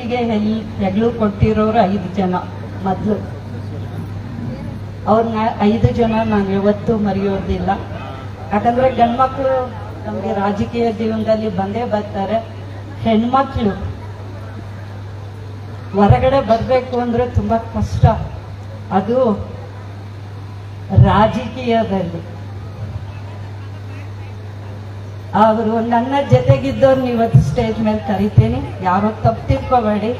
ಹೆಲ್ ಹೆಗ್ಲು ಕೊಟ್ಟಿರೋರು ಐದು ಜನ ಮೊದಲು. ಅವ್ರನ್ನ ಐದು ಜನ ನಾನು ಯಾವತ್ತೂ ಮರೆಯೋದಿಲ್ಲ ಯಾಕಂದ್ರೆ ಗಂಡ್ಮಕ್ಳು ನಮಗೆ ರಾಜಕೀಯ ಜೀವನದಲ್ಲಿ ಬಂದೇ ಬರ್ತಾರೆ. ಹೆಣ್ಮಕ್ಳು ಹೊರಗಡೆ ಬರಬೇಕು ಅಂದ್ರೆ ತುಂಬಾ ಕಷ್ಟ. ಅದು ರಾಜಕೀಯದಲ್ಲಿ. ಅವರು ನನ್ನ ಜೊತೆಗಿದ್ದವ್ರು ಇವತ್ತು ಸ್ಟೇಜ್ ಮೇಲೆ ಕರಿತೀನಿ. ಯಾರೋ ತಪ್ಪು ತಿಳ್ಕೊಬೇಡಿ.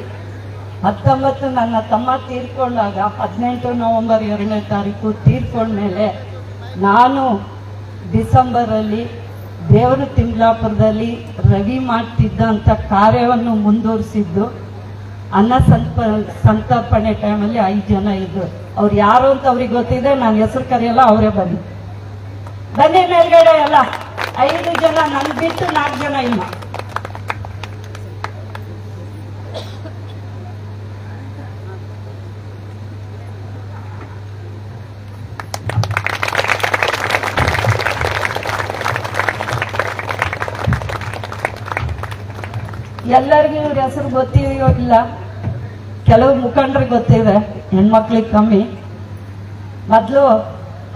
ಹತ್ತೊಂಬತ್ತು ನನ್ನ ತಮ್ಮ ತೀರ್ಕೊಂಡಾಗ ಹದಿನೆಂಟು ನವೆಂಬರ್ ಎರಡನೇ ತಾರೀಕು ತೀರ್ಕೊಂಡ್ಮೇಲೆ ನಾನು ಡಿಸೆಂಬರಲ್ಲಿ ದೇವರು ತಿಮ್ಲಾಪುರದಲ್ಲಿ ರವಿ ಮಾಡ್ತಿದ್ದಂಥ ಕಾರ್ಯವನ್ನು ಮುಂದುವರಿಸಿದ್ದು. ಅನ್ನ ಸಂತ ಸಂತರ್ಪಣೆ ಟೈಮಲ್ಲಿ ಐದು ಜನ ಇದ್ದರು ಅವ್ರು ಯಾರು ಅಂತ ಅವ್ರಿಗೆ ಗೊತ್ತಿದೆ. ನಾನು ಹೆಸರು ಕರೆಯಲ್ಲ, ಅವರೇ ಬನ್ನಿ. ಬನ್ನಿ ಮೇಲ್ಗಡೆ ಎಲ್ಲ. ಐದು ಜನ, ನನ್ ಬಿಟ್ಟು ನಾಲ್ಕು ಜನ ಇಲ್ಲ. ಎಲ್ಲರಿಗೂ ಇವ್ರ ಹೆಸರು ಗೊತ್ತಿದೆಯೋ ಇಲ್ಲ? ಕೆಲವು ಮುಖಂಡ್ರಿಗೆ ಗೊತ್ತಿದೆ, ಹೆಣ್ಮಕ್ಳಿಗೆ ಕಮ್ಮಿ. ಮೊದಲು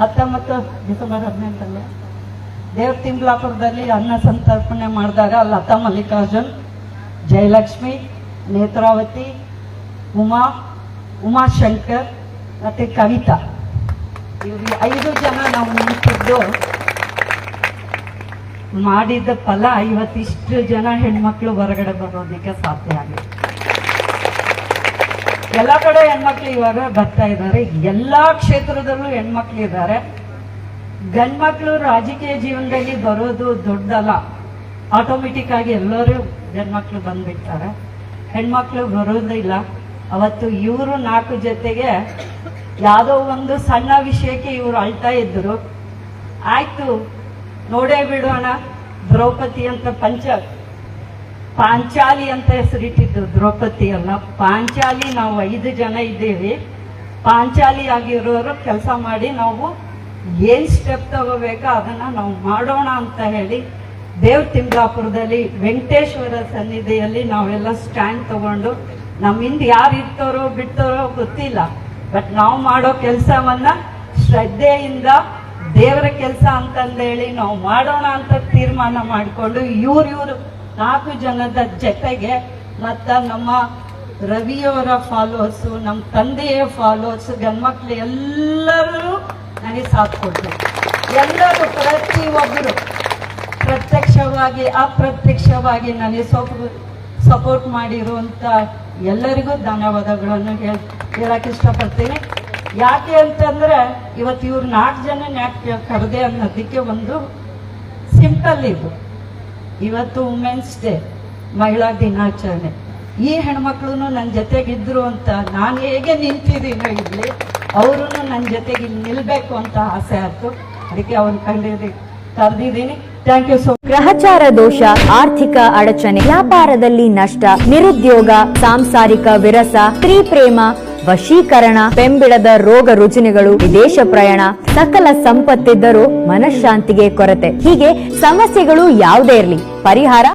ಹತ್ತೊಂಬತ್ತು, ಡಿಸೆಂಬರ್ ಹದಿನೆಂಟಲ್ಲಿ ದೇವ್ರ ತಿಂಗ್ಲಾಪುರದಲ್ಲಿ ಅನ್ನ ಸಂತರ್ಪಣೆ ಮಾಡಿದಾಗ ಲತಾ ಮಲ್ಲಿಕಾರ್ಜುನ್, ಜಯಲಕ್ಷ್ಮಿ, ನೇತ್ರಾವತಿ, ಉಮಾ, ಉಮಾಶಂಕರ್ ಮತ್ತು ಕವಿತಾ. ಇವ್ರಿಗೆ ಐದು ಜನ ನಾವು ನಿಂತಿದ್ದು. ಮಾಡಿದ ಫಲ ಇವತ್ತಿಷ್ಟು ಜನ ಹೆಣ್ಮಕ್ಳು ಹೊರಗಡೆ ಬರೋದಕ್ಕೆ ಸಾಧ್ಯ ಆಗಿದೆ. ಎಲ್ಲ ಕಡೆ ಹೆಣ್ಮಕ್ಳು ಇವಾಗ ಬರ್ತಾ ಇದ್ದಾರೆ. ಎಲ್ಲ ಕ್ಷೇತ್ರದಲ್ಲೂ ಹೆಣ್ಮಕ್ಳು ಇದ್ದಾರೆ. ಗಂಡ್ಮಕ್ಳು ರಾಜಕೀಯ ಜೀವನದಲ್ಲಿ ಬರೋದು ದೊಡ್ಡಲ್ಲ ಆಟೋಮೆಟಿಕ್ ಆಗಿ ಎಲ್ಲರೂ ಗಂಡ್ಮಕ್ಳು ಬಂದ್ಬಿಡ್ತಾರೆ. ಹೆಣ್ಮಕ್ಳು ಬರೋದಿಲ್ಲ ಅವತ್ತು ಇವರು ನಾಲ್ಕು ಜೊತೆಗೆ ಯಾವುದೋ ಒಂದು ಸಣ್ಣ ವಿಷಯಕ್ಕೆ ಇವರು ಅಳ್ತಾ ಇದ್ರು. ಆಯ್ತು, ನೋಡೇ ಬಿಡೋಣ ದ್ರೌಪದಿ ಅಂತ ಪಂಚ, ಪಾಂಚಾಲಿ ಅಂತ ಹೆಸರಿಟ್ಟಿದ್ದು ದ್ರೌಪದಿ ಅಲ್ಲ. ಪಾಂಚಾಲಿ ನಾವು ಐದು ಜನ ಇದ್ದೀವಿ. ಪಾಂಚಾಲಿ ಆಗಿರೋರು ಕೆಲಸ ಮಾಡಿ ನಾವು ಏನ್ ಸ್ಟೆಪ್ ತಗೋಬೇಕೋ? ಅದನ್ನ ನಾವು ಮಾಡೋಣ ಅಂತ ಹೇಳಿ ದೇವ್ ತಿಮ್ಲಾಪುರದಲ್ಲಿ ವೆಂಕಟೇಶ್ವರ ಸನ್ನಿಧಿಯಲ್ಲಿ ನಾವೆಲ್ಲ ಸ್ಟ್ಯಾಂಡ್ ತಗೊಂಡು ನಮ್ಮ ಹಿಂದೆ ಯಾರು ಇರ್ತಾರೋ ಬಿಡ್ತಾರೋ ಗೊತ್ತಿಲ್ಲ. ಬಟ್ ನಾವು ಮಾಡೋ ಕೆಲಸವನ್ನ ಶ್ರದ್ಧೆಯಿಂದ ದೇವರ ಕೆಲಸ ಅಂತಂದೇಳಿ ನಾವು ಮಾಡೋಣ ಅಂತ ತೀರ್ಮಾನ ಮಾಡಿಕೊಂಡು ಇವ್ರು ಇವರು ನಾಲ್ಕು ಜನದ ಜೊತೆಗೆ ಮತ್ತು ನಮ್ಮ ರವಿಯವರ ಫಾಲೋವರ್ಸು ನಮ್ಮ ತಂದೆಯ ಫಾಲೋವರ್ಸ್ ಗಂಡ್ಮಕ್ಳು ಎಲ್ಲರೂ ನನಗೆ ಸಾಥ್ ಕೊಟ್ಟರು ಎಲ್ಲರೂ ಪ್ರತಿಯೊಬ್ಬರು ಪ್ರತ್ಯಕ್ಷವಾಗಿ, ಅಪ್ರತ್ಯಕ್ಷವಾಗಿ ನನಗೆ ಸೊಪ್ ಸಪೋರ್ಟ್ ಮಾಡಿರುವಂಥ ಎಲ್ಲರಿಗೂ ಧನ್ಯವಾದಗಳನ್ನು ಹೇಳಿ ಹೇಳಕ್ಕೆ ಇಷ್ಟಪಡ್ತೀನಿ. ಯಾಕೆ ಅಂತಂದ್ರೆ ಇವತ್ತು ಇವ್ರು ನಾಲ್ಕು ಜನ ಯಾಕೆ ಕರೆದೆ ಅನ್ನೋದಕ್ಕೆ ಒಂದು ಸಿಂಪಲ್ ಇದು. ಇವತ್ತು ವುಮೆನ್ಸ್ ಡೇ ಮಹಿಳಾ ದಿನಾಚರಣೆ. ಈ ಹೆಣ್ಮಕ್ಳು ನನ್ನ ಜೊತೆಗಿದ್ರು ಅಂತ ನಾನು ಹೇಗೆ ನಿಂತಿದ್ದೀನಿ ಇಲ್ಲಿ ಅವರು ನನ್ನ ಜೊತೆಗೆ ಇಲ್ಲಿ ನಿಲ್ಬೇಕು ಅಂತ ಆಸೆ ಆಯ್ತು. ಅದಕ್ಕೆ ಅವ್ರು ಕಂಡಿದ್ದೆ ಕರೆದಿದ್ದೀನಿ ಥ್ಯಾಂಕ್ ಯು ಸೋ ಗ್ರಹಚಾರ ದೋಷ, ಆರ್ಥಿಕ ಅಡಚಣೆ, ವ್ಯಾಪಾರದಲ್ಲಿ ನಷ್ಟ, ನಿರುದ್ಯೋಗ, ಸಾಂಸಾರಿಕ ವಿರಸ, ಸ್ತ್ರೀ ಪ್ರೇಮ, ವಶೀಕರಣ, ಬೆಂಬಿಡದ ರೋಗ ರುಜಿನಗಳು, ವಿದೇಶ ಪ್ರಯಾಣ, ಸಕಲ ಸಂಪತ್ತಿದ್ದರೂ ಮನಃಶಾಂತಿಗೆ ಕೊರತೆ. ಹೀಗೆ ಸಮಸ್ಯೆಗಳು ಯಾವುದೇ ಇರಲಿ, ಪರಿಹಾರ